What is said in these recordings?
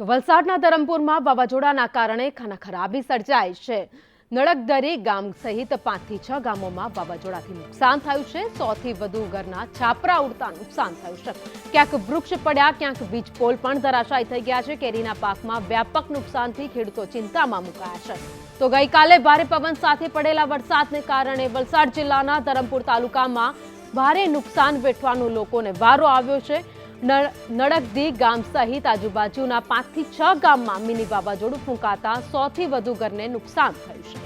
તો વલસાડના ધરમપુરમાં વાવાઝોડાના કારણે ખાના ખરાબી સર્જાઈ છે. નળકદરી ગામ સહિત પાંચથી છ ગામોમાં વાવાઝોડાથી નુકસાન થયું છે. સોથી વધુ ઘરના છાપરા ઉડતા નુકસાન થયું છે. ક્યાંક વૃક્ષ પડ્યા, ક્યાંક વીજ પોલ પણ ધરાશાયી થઈ ગયા છે. કેરીના પાકમાં વ્યાપક નુકસાનથી ખેડૂતો ચિંતામાં મુકાયા છે. તો ગઈકાલે ભારે પવન સાથે પડેલા વરસાદને કારણે વલસાડ જિલ્લાના ધરમપુર તાલુકામાં ભારે નુકસાન વેઠવાનો લોકોને વારો આવ્યો છે. નડકદી ગામ સહિત આજુબાજુના પાંચથી છ ગામમાં મિની વાવાઝોડું ફૂંકાતા સોથી વધુ ઘરને નુકસાન થયું છે.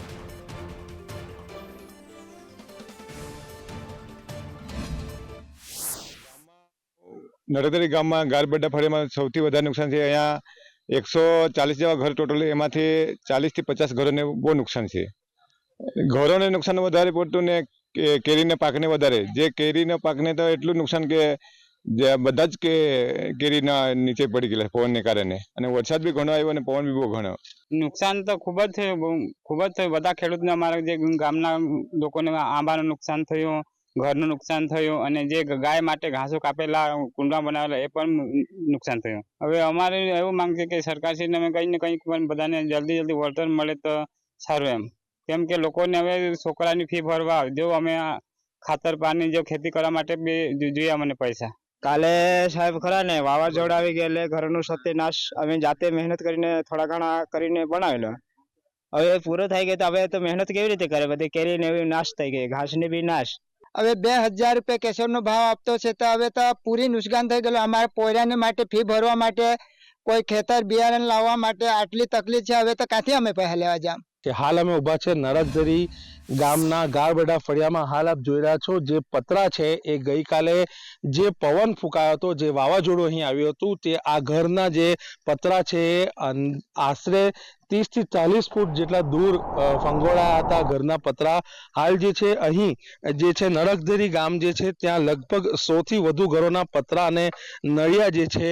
નડેદરી ગામમાં ગારબેડા ફળીમાં સૌથી વધારે નુકસાન છે. અહીંયા એકસો ચાલીસ જેવા ઘર ટોટલ, એમાંથી ચાલીસથી પચાસ ઘરોને બહુ નુકસાન છે. ઘરોને નુકસાન વધારે પડતું ને કેરીના પાકને વધારે. જે કેરીના પાકને તો એટલું નુકસાન કે જે બધા જ કે, કેરીના નીચે પડી ગયેલા પવનને કારણે. અને વરસાદ બી ઘણો આવ્યો અને પવન બી બહુ ઘણો. નુકસાન તો ખૂબ જ થયું ખૂબ જ થયું. બધા ખેડૂતને અમારા જે ગામના લોકોને આંબાનું નુકસાન થયું, ઘરનું નુકસાન થયું, અને જે ગાય માટે ઘાસો કાપેલા કુંડા બનાવેલા, એ પણ નુકસાન થયું. હવે અમારે એવું માંગ છે કે સરકારશ્રીને અમે કંઈ ને કંઈક પણ બધાને જલ્દી જલ્દી વળતર મળે તો સારું એમ. કેમ કે લોકોને હવે છોકરાની ફી ભરવા, જો અમે ખાતર પાણી જો ખેતી કરવા માટે બી જોઈએ અમને પૈસા. કાલે સાહેબ ખરા ને વાવાઝોડા આવી ગયા એટલે ઘરનું સત્યનાશ અમે જાતે મહેનત કરીને થોડા ઘણા કરીને બનાવેલો. હવે પૂરો થઈ ગયો તો હવે તો મહેનત કેવી રીતે કરે? બધી કેરી ને એવી નાશ થઈ ગઈ ઘાસ ને બી નાશ. હવે બે હજાર રૂપિયા કેસરનો ભાવ આપતો છે તો હવે તો પૂરી નુકસાન થઈ ગયેલું. અમારે પોયરાને માટે ફી ભરવા માટે કોઈ ખેતર બિયારણ લાવવા માટે આટલી તકલીફ છે, હવે તો ક્યાંથી અમે પૈસા લેવા જામ? કે હાલ અમે ઊભા છે નરકદરી ગામના ગારબડા ફળિયામાં. હાલ આપ જોઈ રહ્યા છો જે પતરા છે એ ગઈકાલે જે પવન ફૂંકાયો હતો, જે વાવાઝોડું અહીં આવ્યું હતું, તે આ ઘરના જે પતરા છે આશરે ત્રીસથી ચાલીસ ફૂટ જેટલા દૂર ફંગોળા હતા ઘરના પતરા. હાલ જે છે, અહીં જે છે નરકદરી ગામ જે છે, ત્યાં લગભગ સો થી વધુ ઘરોના પતરા અને નળિયા જે છે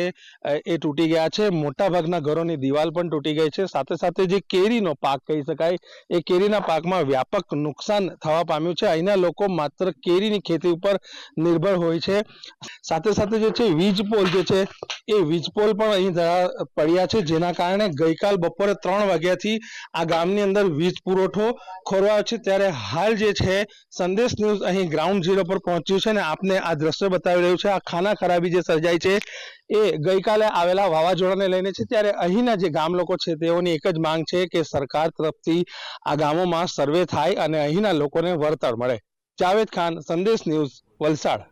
એ તૂટી ગયા છે. મોટા ભાગના ઘરોની દિવાલ પણ તૂટી ગઈ છે. સાથે સાથે જે કેરીનો પાક કહી શકાય, એ કેરીના પાકમાં વ્યાપક નુકસાન થવા પામ્યું છે. અહીંના લોકો માત્ર કેરીની ખેતી ઉપર નિર્ભર હોય છે. સાથે સાથે જે છે, વીજ પોલ જે છે, એ વીજ પોલ પણ અહીં પડ્યા છે, જેના કારણે ગઈકાલ બપોરે ત્રણ વાગ્યાથી આ ગામની અંદર વીજ પુરવઠો ખોરવાયો છે. ત્યારે હાલ જે છે, સંદેશ ન્યૂઝ અહીં ગ્રાઉન્ડ ઝીરો પર પહોંચ્યું છે અને આપને આ દ્રશ્ય બતાવી રહ્યું છે. આ ખાના ખરાબી જે સર્જાઈ છે, એ ગઈકાલે આવેલા વાવાઝોડાને લઈને છે. ત્યારે અહીંના જે ગામ લોકો છે, તેઓની એક જ માંગ છે કે સરકાર તરફથી આ ગામોમાં સર્વે થાય અને અહીંના લોકોને વળતર મળે. જાવેદ ખાન, સંદેશ ન્યૂઝ વલસાડ.